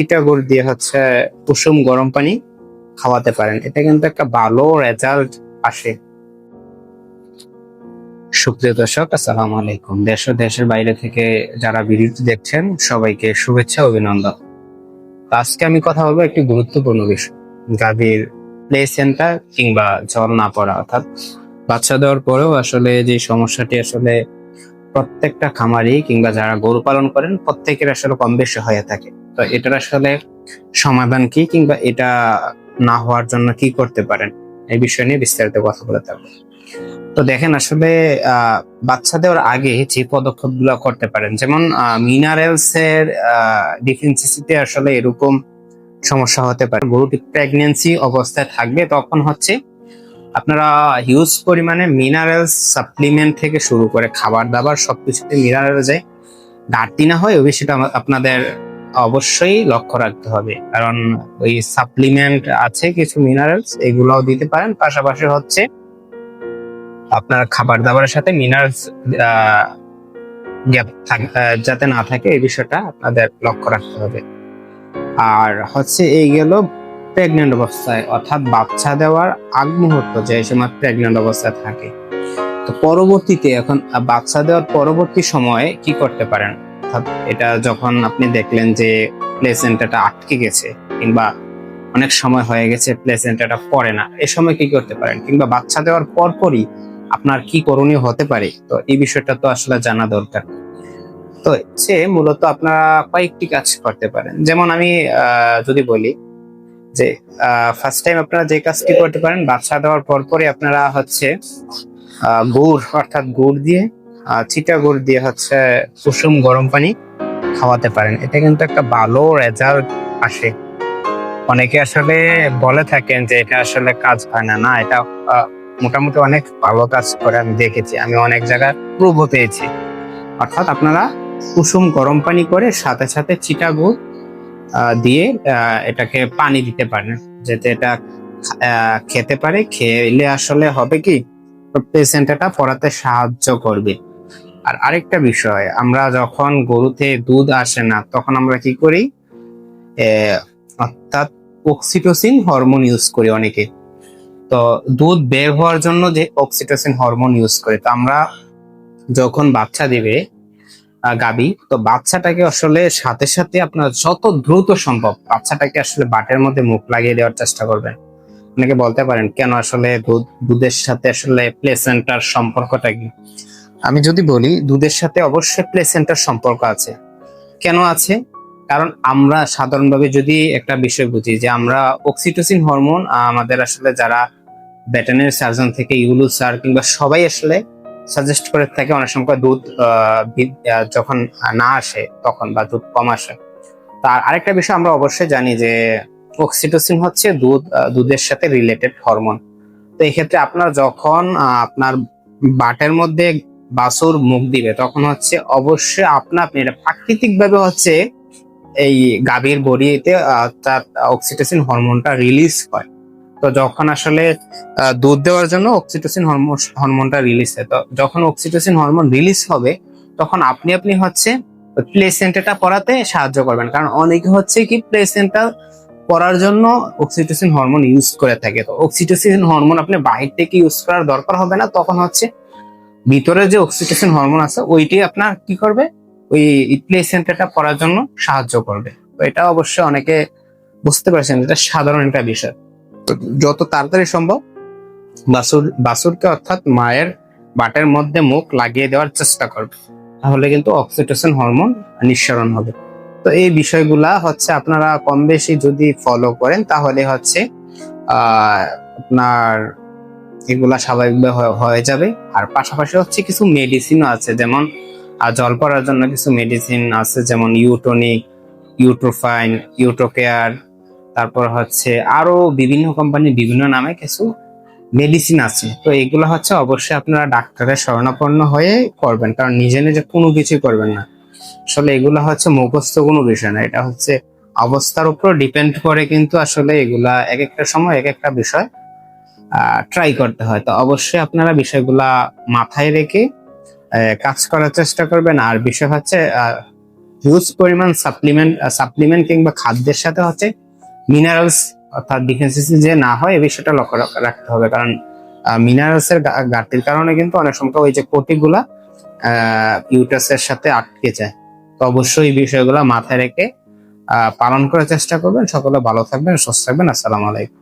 চিটা গুড় দিয়ে হচ্ছে কুসুম গরম পানি খাওয়াতে পারেন। এটা কিন্তু একটা ভালো রেজাল্ট আসে। সুপ্রিয় দর্শক, আসসালামু আলাইকুম। দেশ ও দেশের বাইরে থেকে যারা ভিডিওটি দেখছেন, সবাইকে শুভেচ্ছা, অভিনন্দন। আজকে আমি কথা বলব একটি গুরুত্বপূর্ণ বিষয়, গাভীর প্লে সেন্টার কিংবা জল না পড়া, অর্থাৎ বাচ্চা দেওয়ার পরেও আসলে যে সমস্যাটি আসলে প্রত্যেকটা খামারি কিংবা যারা গরু পালন করেন, প্রত্যেকের আসলে কম বেশি হয়ে থাকে। তো এটার আসলে সমাধান কি কিংবা এটা না হওয়ার জন্য কি করতে পারেন? এই বিষয় নিয়ে বিস্তারিত কথা বলে থাকব। তো দেখেন আসলে বাচ্চা দেওয়ার আগে যে পদক্ষেপগুলো করতে পারেন, যেমন মিনারেলস এর ডিফিসিয়েন্সিতে আসলে এরকম সমস্যা হতে পারে। গরুটি প্রেগনেন্সি অবস্থায় থাকবে, তখন হচ্ছে আপনারা হিউজ পরিমাণে মিনারেলস সাপ্লিমেন্ট থেকে শুরু করে খাবার দাবার সবকিছুতে মিনারেল যায় ঘাটতি না হয় ওই আপনাদের অবশ্যই লক্ষ্য রাখতে হবে। কারণ ওই সাপ্লিমেন্ট আছে কিছু মিনারেলস এগুলোও দিতে পারেন। পাশাপাশি হচ্ছে আপনার খাবার দাবারের সাথে মিনারেলস যাতে না থাকে, এই বিষয়টা আপনাদের লক্ষ্য রাখতে হবে। আর হচ্ছে এই গেল প্রেগনেন্ট অবস্থায়, অর্থাৎ বাচ্চা দেওয়ার আগ মুহূর্ত যে সময় প্রেগনেন্ট অবস্থায় থাকে। তো পরবর্তীতে এখন বাচ্চা দেওয়ার পরবর্তী সময়ে কি করতে পারেন? অর্থাৎ এটা যখন আপনি দেখলেন যে প্লেসেন্টাটা আটকে গেছে কিংবা অনেক সময় হয়ে গেছে প্লেসেন্টাটা পড়ে না, এ সময় কি করতে পারেন? কিংবা বাচ্চা দেওয়ার পরপরই আপনার কি করণীয় হতে পারে? তো এই বিষয়টা তো আসলে জানা দরকার। তো সে মূলত আপনারা কয়েকটি কাজ করতে পারেন। যেমন আমি যদি বলি যে ফার্স্ট টাইম আপনারা যে কাজটি করতে পারেন, বাচ্চা দেওয়ার পর পরপরই আপনারা হচ্ছে গুড় অর্থাৎ গুড় দিয়ে আহ, চিটা গুড় দিয়ে হচ্ছে কুসুম গরম পানি খাওয়াতে পারেন। এটা কিন্তু একটা ভালো রেজাল্ট আসে। অনেকে আসলে বলে থাকেন যে এটা আসলে কাজ হয় না। না এটা মোটামুটি অনেক ভালো কাজ করে আমি দেখেছি। আমি অনেক জায়গায় প্রুভ পেয়েছি। অর্থাৎ আপনারা কুসুম গরম পানি করে সাথে সাথে চিটা গুড় আহ, দিয়ে এটাকে পানি দিতে পারেন। যাতে এটা খেতে পারে। খেলে আসলে হবে কি? পেশেন্ট এটা পড়াতে সাহায্য করবে। আর আরেকটা বিষয়, আমরা যখন গরুতে দুধ আসে না, তখন আমরা কি করি? অর্থাৎ অক্সিটোসিন হরমোন ইউজ করি অনেকে। তো দুধ বের হওয়ার জন্য যে অক্সিটোসিন হরমোন ইউজ করে, তো আমরা যখন বাচ্চা দিবে গাবি, তো বাচ্চাটাকে আসলে সাথে সাথে আপনার যত দ্রুত সম্ভব বাচ্চাটাকে আসলে বাটের মধ্যে মুখ লাগিয়ে দেওয়ার চেষ্টা করবেন। অনেকে বলতে পারেন, কেন আসলে দুধ, দুধের সাথে আসলে প্লেসেন্টার সম্পর্কটা কি? আমি যদি বলি, দুধের সাথে অবশ্যই প্লেসেন্টার সম্পর্ক আছে। কেন আছে? কারণ আমরা সাধারণভাবে যদি একটা বিষয় বুঝি যে আমরা অক্সিটোসিন হরমোন আমাদের আসলে যারা ভেটেনারি সার্জন থেকে ইউলু স্যার কিংবা সবাই আসলে সাজেস্ট করে থাকে অনেক সময় দুধ যখন না আসে তখন বা দুধ কম আসে। তার আরেকটা বিষয় আমরা অবশ্যই জানি যে অক্সিটোসিন হচ্ছে দুধ দুধের সাথে রিলেটেড হরমোন তো এই ক্ষেত্রে আপনার যখন আপনার বাটের মধ্যে বাসুর মুখ দিবে, তখন হচ্ছে অবশ্যই আপনা আপনি এটা প্রাকৃতিক ভাবে হচ্ছে এই গাভীর বডিতে তার অক্সিটোসিন হরমোনটা রিলিজ হয়। তো যখন আসলে দুধ দেওয়ার জন্য অক্সিটোসিন হরমোন হরমোনটা রিলিজ হয়। তো যখন অক্সিটোসিন হরমোন রিলিজ হবে, তখন আপনি আপনি হচ্ছে প্লেসেন্টাটা পড়াতে সাহায্য করবেন। কারণ অনেকে হচ্ছে কি প্লেসেন্টা পড়ার জন্য অক্সিটোসিন হরমোন ইউজ করে থাকে। তো অক্সিটোসিন হরমোন আপনি বাহির থেকে ইউজ করার দরকার হবে না, তখন হচ্ছে ভিতরে যে অক্সিটোসিন হরমোন আছে, ওইটি আপনার কি করবে? ওই প্লেসেন্টাটা পড়ার জন্য সাহায্য করবে। তো এটা অবশ্যই অনেকে বুঝতে পারছেন এটা সাধারণ একটা বিষয়। তো যত তাড়াতাড়ি সম্ভব বাসুর, বাসুরকে অর্থাৎ মায়ের বাটের মধ্যে মুখ লাগিয়ে দেওয়ার চেষ্টা করবে। তাহলে কিন্তু অক্সিটোসিন হরমোন নিঃসরণ হবে। তো এই বিষয়গুলা হচ্ছে আপনারা কম বেশি যদি ফলো করেন, তাহলে হচ্ছে আপনার এগুলা স্বাভাবিকভাবে হয়ে- যাবে। আর পাশাপাশি হচ্ছে কিছু মেডিসিনও আছে, যেমন জল পড়ার জন্য কিছু মেডিসিন আছে, যেমন ইউটোনিক ইউট্রোফাইন ইউটোকেয়ার তারপর হচ্ছে আরও বিভিন্ন কোম্পানির বিভিন্ন নামে কিছু মেডিসিন আছে। তো এগুলো হচ্ছে অবশ্যই আপনারা ডাক্তারের শরণাপন্ন হয়ে করবেন, কারণ নিজে নিজে কোনো কিছুই করবেন না। আসলে এগুলো হচ্ছে মুখস্থ কোনো বিষয় না, এটা হচ্ছে অবস্থার উপর ডিপেন্ড করে কিন্তু আসলে এগুলা এক একটা সময় এক একটা বিষয় ট্রাই করতে হয়। তো অবশ্যই আপনারা বিষয়গুলা মাথায় রেখে কাজ করার চেষ্টা করবেন। আর বিষয় হচ্ছে হিউজ পরিমাণ সাপ্লিমেন্ট সাপ্লিমেন্ট কিংবা খাদ্যের সাথে হচ্ছে মিনারেলস অর্থাৎ ডিফিসিয়েন্সি যে না হয়, এই বিষয়টা লক্ষ্য রাখতে হবে। কারণ মিনারেলসের ঘাটতির কারণে কিন্তু অনেক সময় ওই যে কোটিগুলা ইউটাসের সাথে আটকে যায়। তো অবশ্যই এই বিষয়গুলো মাথায় রেখে পালন করার চেষ্টা করবেন। সকলে ভালো থাকবেন, সুস্থ থাকবেন। আসসালামু আলাইকুম।